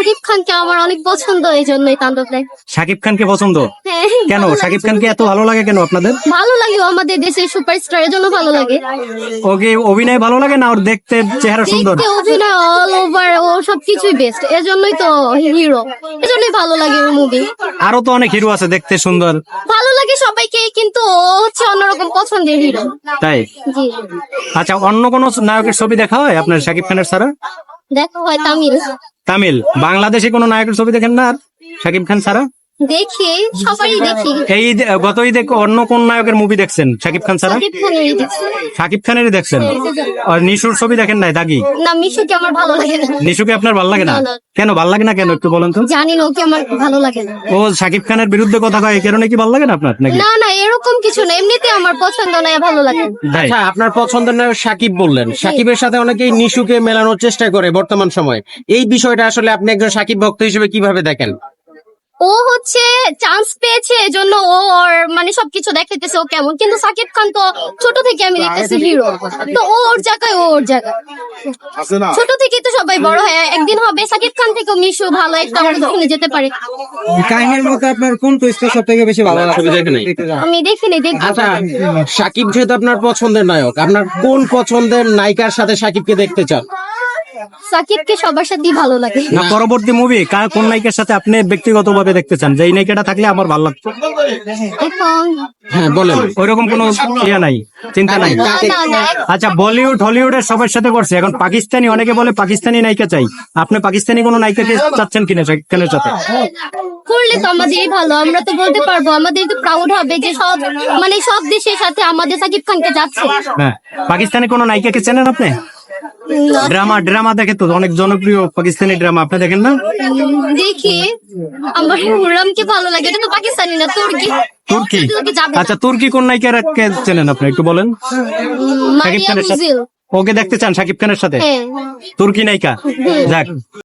শাকিব খানকে আমার অনেক পছন্দ এই জন্যই তাণ্ডব দেখ শাকিব খানকে পছন্দ? হ্যাঁ কেন? ভালো লাগে। শাকিব খানকে এত ভালো লাগে কেন আপনাদের? ভালো লাগে ও আমাদের দেশের সুপারস্টার এর জন্য ভালো লাগে। ওকে অভিনয় ভালো লাগে না ওর দেখতে চেহারা সুন্দর? দেখতে অভিনয় অল ওভার ও সবকিছুই বেস্ট এর জন্যই তো হিরো এর জন্যই ভালো লাগে ওর মুভি আরও তো অনেক হিরো আছে দেখতে সুন্দর। ভালো লাগে সবাইকে কিন্তু ও হচ্ছে অন্যরকম পছন্দের হিরো তাই? জি। আচ্ছা অন্য কোন নায়কের ছবি দেখা হয় আপনার শাকিব খানের ছাড়া? দেখা হয় তামিল। তামিল। বাংলাদেশে কোনো নায়কের ছবি দেখেন না আর? শাকিব খান ছাড়া? দেখি সবারই দেখি। এই গত ঈদে অন্য কোন নায়কের মুভি দেখছেন? শাকিব খান ছাড়া? শাকিব খানেরই দেখছেন? আর নিশুর ছবি দেখেন নাই দাগি? না মিশুকে আমার ভালো লাগে না। নিশুকে আপনার ভালো লাগে না। কেন ভালো লাগে না কেন একটু বলেন তো? জানি না ওকে আমার ভালো লাগে না। ও শাকিব খানের বিরুদ্ধে কথা কয় এই কারণে কি ভালো লাগে না আপনার নাকি? না না এরকম কিছু না এমনিতে আমার পছন্দ না ভালো লাগে আচ্ছা আপনার পছন্দের নায়ক সাকিব বললেন। সাকিবের সাথে অনেকেই নিশুকে মেলানোর চেষ্টা করে বর্তমান সময়। এই বিষয়টা আসলে আপনি একজন সাকিব ভক্ত হিসেবে কীভাবে দেখেন? ও হচ্ছে চান্স পেয়েছে এজন্য ও ওর মানে সবকিছু দেখাইতেছে ও কেমন। কিন্তু সাকিব খান তো ছোট থেকে আমি দেখতেছি। হিরো তো ও ওর জায়গায় ও ওর জায়গায়। ছোট থেকে তো সবাই বড় হয়। একদিন হবে সাকিব খান থেকেও মিশু ভালো একটা শুনে যেতে পারে। কাহিনীর মধ্যে আপনার কোন টুইস্টটা সব থেকে বেশি ভালো দেখে যান। আমি দেখিনি দেখব। আচ্ছা সাকিব যেহেতু আপনার পছন্দের নায়ক আপনার কোন পছন্দের নায়িকার সাথে সাকিবকে দেখতে চান? সাকিবকে সবার সাথেই ভালো লাগে। না পরবর্তী মুভি কোন নায়িকার সাথে আপনি ব্যক্তিগতভাবে দেখতে চান? যে এই নায়িকাটা থাকলে আমার ভালো লাগতো। এখন হ্যাঁ বলেন। ওইরকম কোনো ইয়ে নাই চিন্তা নাই? আচ্ছা বলিউড হলিউডের সবার সাথে করছে। এখন পাকিস্তানি অনেকে বলে পাকিস্তানি নায়িকা চাই। আপনি পাকিস্তানি কোনো নায়িকাকে চাচ্ছেন কিনা শাকিব সাথে? করলে তো আমাদেরই ভালো আমরা তো বলতে পারব আমাদের তো প্রাউড হবে যে সব মানে সব দেশের সাথে আমাদের সাকিব খানকে যাচ্ছে। হ্যাঁ পাকিস্তানি কোনো নায়িকাকে চেনেন আপনি? ড্রামা ড্রামা দেখে তো অনেক জনপ্রিয় পাকিস্তানি ড্রামা আপনি দেখেন না? দেখি। আমার হুরামকে ভালো লাগে এটা তো পাকিস্তানি না তুর্কি। তুর্কি? আচ্ছা তুর্কি কোন নায়িকাকে চেনেন আপনি একটু বলেন? মারিয়া খানের সাথে ওকে দেখতে চান সাকিব খানের সাথে? হ্যাঁ। তুর্কি নায়িকা? যাক।